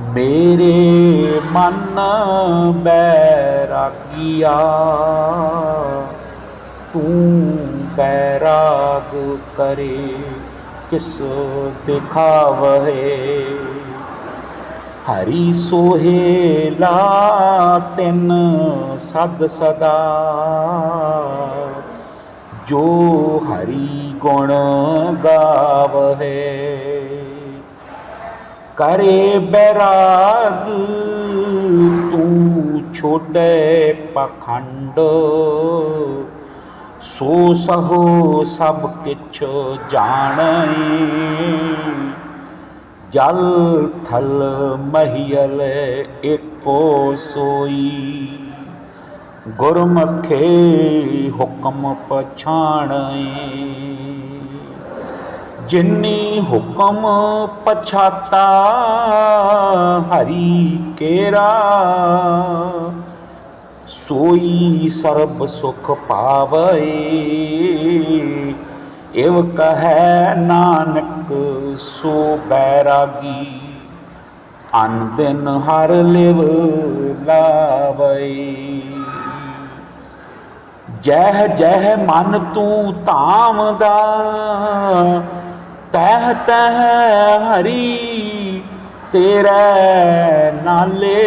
ਮੇਰੇ ਮਨ ਬੈਰਾਗੀਆ, ਤੂੰ ਬੈਰਾਗ ਕਰੇ, ਕਿਸ ਦਿਖਾਵਹਿ ਹਰੀ ਸੋਹੇਲਾ ਤਿਨ ਸਦ ਸਦਾ, ਜੋ ਹਰੀ ਗੁਣ ਗਾਵਹਿ। ਕਰੇ ਬੈਰਾਗ, ਤੂੰ ਛੋਟੇ ਪਖੰਡ। ਸੋ ਸਹੋ ਸਭ ਕਿਛ ਜਾਣੈ। ਜਲ ਥਲ ਮਹੀਲ ਏਕੋ ਸੋਈ। ਗੁਰਮੁਖੇ ਹੁਕਮ ਪਛਾਣੈ। ਜਿਨੀ ਹੁਕਮ ਪਛਾਤਾ, ਹਰੀ ਕੇਰਾ। ਸੋਈ ਸਰਬ ਸੁਖ ਪਾਵੈ ਏਵ ਕਹੈ ਨਾਨਕ, ਸੋ ਬੈਰਾਗੀ। ਅਨ ਦਿਨ ਹਰ ਲਿਵ ਲਾਵੈ ਜਹ ਜਹ ਮਨ ਤੂੰ ਧਾਮ ਦਾ ਤਹ ਤਹ ਹਰੀ ਤੇਰੇ ਨਾਲੇ।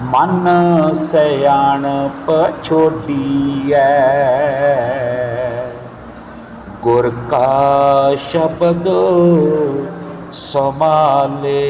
ਮਨ ਸਿਆਣ ਪਛੋਡੀਐ। ਗੁਰ ਕਾ ਸ਼ਬਦ ਸਮਾਲੇ